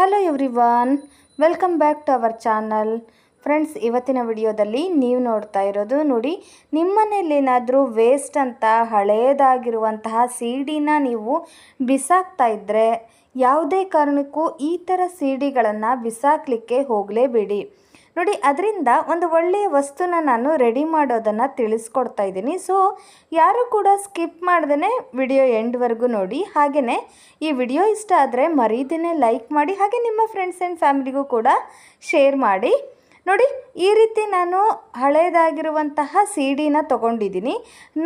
Hello everyone welcome back to our channel friends ಇವತ್ತಿನ ವಿಡಿಯೋದಲ್ಲಿ ನೀವು ನೋಡ್ತಾ ಇರೋದು ನೋಡಿ ನಿಮ್ಮನೇಲೇನಾದರೂ ವೇಸ್ಟ್ ಅಂತ ಹಳೆಯದಾಗಿರುವಂತಹ ಸಿಡಿನ ನೀವು ಬಿಸಾಕ್ತಾ ಇದ್ದರೆ ಯಾವುದೇ ಕಾರಣಕ್ಕೂ ಈ ಥರ ಸಿ ಡಿಗಳನ್ನು ಬಿಸಾಕಲಿಕ್ಕೆ ಹೋಗಲೇಬೇಡಿ. ನೋಡಿ, ಅದರಿಂದ ಒಂದು ಒಳ್ಳೆಯ ವಸ್ತುನ ನಾನು ರೆಡಿ ಮಾಡೋದನ್ನು ತಿಳಿಸ್ಕೊಡ್ತಾ ಇದ್ದೀನಿ. ಸೊ ಯಾರು ಕೂಡ ಸ್ಕಿಪ್ ಮಾಡ್ದೇ ವಿಡಿಯೋ ಎಂಡ್ವರೆಗೂ ನೋಡಿ. ಹಾಗೆಯೇ ಈ ವಿಡಿಯೋ ಇಷ್ಟ ಆದರೆ ಮರೀದೇ ಲೈಕ್ ಮಾಡಿ, ಹಾಗೆ ನಿಮ್ಮ ಫ್ರೆಂಡ್ಸ್ ಆ್ಯಂಡ್ ಫ್ಯಾಮಿಲಿಗೂ ಕೂಡ ಶೇರ್ ಮಾಡಿ. ನೋಡಿ, ಈ ರೀತಿ ನಾನು ಹಳೇದಾಗಿರುವಂತಹ ಸಿ ಡಿನ ತೊಗೊಂಡಿದ್ದೀನಿ.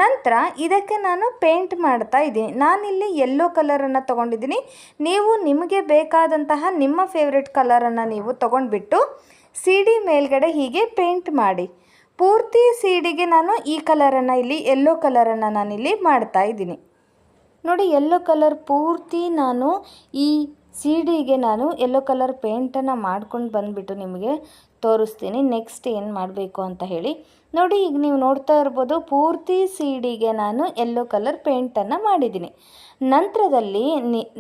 ನಂತರ ಇದಕ್ಕೆ ನಾನು ಪೇಂಟ್ ಮಾಡ್ತಾ ಇದ್ದೀನಿ. ನಾನಿಲ್ಲಿ ಯೆಲ್ಲೋ ಕಲರನ್ನು ತೊಗೊಂಡಿದ್ದೀನಿ. ನೀವು ನಿಮಗೆ ಬೇಕಾದಂತಹ ನಿಮ್ಮ ಫೇವ್ರೆಟ್ ಕಲರನ್ನು ನೀವು ತೊಗೊಂಡ್ಬಿಟ್ಟು ಸಿ ಡಿ ಮೇಲ್ಗಡೆ ಹೀಗೆ ಪೇಂಟ್ ಮಾಡಿ. ಪೂರ್ತಿ ಸಿಡಿಗೆ ನಾನು ಈ ಕಲರನ್ನು ಇಲ್ಲಿ ಯೆಲ್ಲೋ ಕಲರನ್ನು ನಾನಿಲ್ಲಿ ಮಾಡ್ತಾ ಇದ್ದೀನಿ. ನೋಡಿ ಯೆಲ್ಲೋ ಕಲರ್ ಪೂರ್ತಿ ನಾನು ಈ ಸಿಡಿಗೆ ನಾನು ಯೆಲ್ಲೋ ಕಲರ್ ಪೇಂಟನ್ನು ಮಾಡ್ಕೊಂಡು ಬಂದುಬಿಟ್ಟು ನಿಮಗೆ ತೋರಿಸ್ತೀನಿ. ನೆಕ್ಸ್ಟ್ ಏನು ಮಾಡಬೇಕು ಅಂತ ಹೇಳಿ. ನೋಡಿ, ಈಗ ನೀವು ನೋಡ್ತಾ ಇರ್ಬೋದು, ಪೂರ್ತಿ ಸೀಡಿಗೆ ನಾನು ಯೆಲ್ಲೋ ಕಲರ್ ಪೇಂಟನ್ನು ಮಾಡಿದ್ದೀನಿ. ನಂತರದಲ್ಲಿ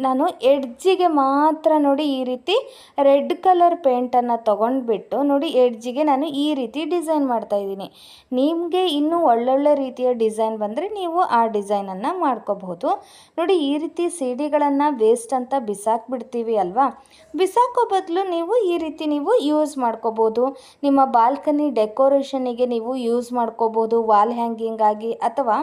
ನಾನು ಎಡ್ಜಿಗೆ ಮಾತ್ರ ನೋಡಿ ಈ ರೀತಿ ರೆಡ್ ಕಲರ್ ಪೇಂಟನ್ನು ತೊಗೊಂಡ್ಬಿಟ್ಟು ನೋಡಿ ಎಡ್ಜಿಗೆ ನಾನು ಈ ರೀತಿ ಡಿಸೈನ್ ಮಾಡ್ತಾ ಇದ್ದೀನಿ. ನಿಮಗೆ ಇನ್ನೂ ಒಳ್ಳೊಳ್ಳೆ ರೀತಿಯ ಡಿಸೈನ್ ಬಂದರೆ ನೀವು ಆ ಡಿಸೈನನ್ನು ಮಾಡ್ಕೋಬಹುದು. ನೋಡಿ, ಈ ರೀತಿ ಸೀಡಿಗಳನ್ನು ವೇಸ್ಟ್ ಅಂತ ಬಿಸಾಕ್ಬಿಡ್ತೀವಿ ಅಲ್ವಾ? ಬಿಸಾಕೋ ಬದಲು ನೀವು ಈ ರೀತಿ ನೀವು ಯೂಸ್ ಮಾಡ್ಕೋಬೋದು ನಿಮ್ಮ ಬಾಲ್ಕನಿ ಡೆಕೋರೇಷನಿಗೆ ನೀವು ಯೂಸ್ ಮಾಡ್ಕೋಬೋದು, ವಾಲ್ ಹ್ಯಾಂಗಿಂಗ್ ಆಗಿ ಅಥವಾ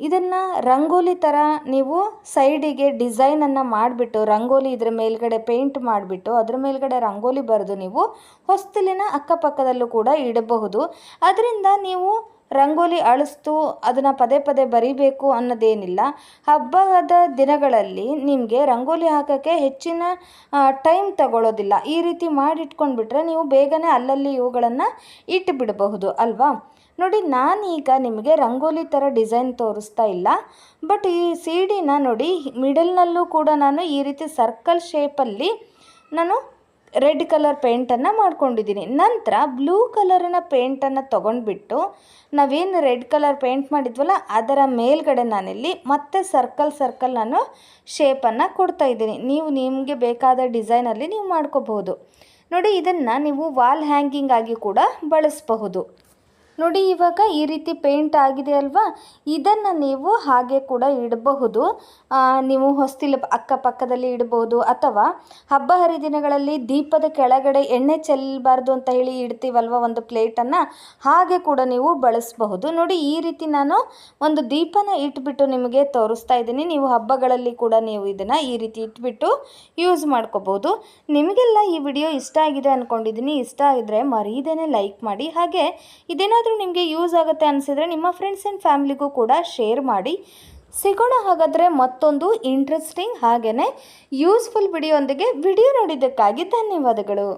ಇದನ್ನು ರಂಗೋಲಿ ಥರ ನೀವು ಸೈಡಿಗೆ ಡಿಸೈನನ್ನು ಮಾಡಿಬಿಟ್ಟು, ರಂಗೋಲಿ ಇದ್ರ ಮೇಲ್ಗಡೆ ಪೇಂಟ್ ಮಾಡಿಬಿಟ್ಟು, ಅದ್ರ ಮೇಲ್ಗಡೆ ರಂಗೋಲಿ ಬರೆದು ನೀವು ಹೊಸ್ತಿಲಿನ ಅಕ್ಕಪಕ್ಕದಲ್ಲೂ ಕೂಡ ಇಡಬಹುದು. ಅದರಿಂದ ನೀವು ರಂಗೋಲಿ ಅಳಿಸ್ತು, ಅದನ್ನು ಪದೇ ಪದೇ ಬರಿಬೇಕು ಅನ್ನೋದೇನಿಲ್ಲ. ಹಬ್ಬದ ದಿನಗಳಲ್ಲಿ ನಿಮಗೆ ರಂಗೋಲಿ ಹಾಕೋಕ್ಕೆ ಹೆಚ್ಚಿನ ಟೈಮ್ ತಗೊಳ್ಳೋದಿಲ್ಲ ಈ ರೀತಿ ಮಾಡಿಟ್ಕೊಂಡ್ಬಿಟ್ರೆ ನೀವು ಬೇಗನೆ ಅಲ್ಲಲ್ಲಿ ಇವುಗಳನ್ನು ಇಟ್ಟುಬಿಡಬಹುದು ಅಲ್ವಾ? ನೋಡಿ, ನಾನೀಗ ನಿಮಗೆ ರಂಗೋಲಿ ಥರ ಡಿಸೈನ್ ತೋರಿಸ್ತಾ ಇಲ್ಲ. ಬಟ್ ಈ ಸೀಡಿನ ನೋಡಿ ಮಿಡಲ್ನಲ್ಲೂ ಕೂಡ ನಾನು ಈ ರೀತಿ ಸರ್ಕಲ್ ಶೇಪಲ್ಲಿ ನಾನು ರೆಡ್ ಕಲರ್ ಪೇಂಟನ್ನು ಮಾಡ್ಕೊಂಡಿದ್ದೀನಿ ನಂತರ ಬ್ಲೂ ಕಲರಿನ ಪೇಂಟನ್ನು ತೊಗೊಂಡ್ಬಿಟ್ಟು ನಾವೇನು ರೆಡ್ ಕಲರ್ ಪೇಂಟ್ ಮಾಡಿದ್ವಲ್ಲ, ಅದರ ಮೇಲ್ಗಡೆ ನಾನಿಲ್ಲಿ ಮತ್ತೆ ಸರ್ಕಲ್ ಸರ್ಕಲ್ ನಾನು ಶೇಪನ್ನು ಕೊಡ್ತಾ ಇದ್ದೀನಿ. ನೀವು ನಿಮಗೆ ಬೇಕಾದ ಡಿಸೈನಲ್ಲಿ ನೀವು ಮಾಡ್ಕೋಬಹುದು. ನೋಡಿ, ಇದನ್ನು ನೀವು ವಾಲ್ ಹ್ಯಾಂಗಿಂಗ್ ಆಗಿ ಕೂಡ ಬಳಸಬಹುದು. ನೋಡಿ, ಇವಾಗ ಈ ರೀತಿ ಪೇಂಟ್ ಆಗಿದೆ ಅಲ್ವಾ? ಇದನ್ನು ನೀವು ಹಾಗೆ ಕೂಡ ಇಡಬಹುದು. ನೀವು ಹೊಸ್ತಿಲ ಅಕ್ಕಪಕ್ಕದಲ್ಲಿ ಇಡಬಹುದು. ಅಥವಾ ಹಬ್ಬ ಹರಿದಿನಗಳಲ್ಲಿ ದೀಪದ ಕೆಳಗಡೆ ಎಣ್ಣೆ ಚೆಲ್ಲಬಾರ್ದು ಅಂತ ಹೇಳಿ ಇಡ್ತೀವಲ್ವ ಒಂದು ಪ್ಲೇಟನ್ನು ಹಾಗೆ ಕೂಡ ನೀವು ಬಳಸಬಹುದು. ನೋಡಿ, ಈ ರೀತಿ ನಾನು ಒಂದು ದೀಪನ ಇಟ್ಬಿಟ್ಟು ನಿಮಗೆ ತೋರಿಸ್ತಾ ಇದ್ದೀನಿ. ನೀವು ಹಬ್ಬಗಳಲ್ಲಿ ಕೂಡ ನೀವು ಇದನ್ನು ಈ ರೀತಿ ಇಟ್ಬಿಟ್ಟು ಯೂಸ್ ಮಾಡ್ಕೋಬೋದು ನಿಮಗೆಲ್ಲ ಈ ವಿಡಿಯೋ ಇಷ್ಟ ಆಗಿದೆ ಅಂದ್ಕೊಂಡಿದ್ದೀನಿ ಇಷ್ಟ ಆಗಿದ್ರೆ ಮರೀದೇನೆ ಲೈಕ್ ಮಾಡಿ. ಹಾಗೆ ಇದೇನಾದರೂ ನಿಮಗೆ ಯೂಸ್ ಆಗುತ್ತೆ ಅನಿಸಿದರೆ ನಿಮ್ಮ ಫ್ರೆಂಡ್ಸ್ ಆ್ಯಂಡ್ ಫ್ಯಾಮಿಲಿಗೂ ಕೂಡ ಶೇರ್ ಮಾಡಿ. ಸಿಗೋಣ ಹಾಗಾದರೆ ಮತ್ತೊಂದು ಇಂಟ್ರೆಸ್ಟಿಂಗ್ ಹಾಗೆಯೇ ಯೂಸ್ಫುಲ್ ವಿಡಿಯೋ ವಿಡಿಯೋ ನೋಡಿದ್ದಕ್ಕಾಗಿ ಧನ್ಯವಾದಗಳು.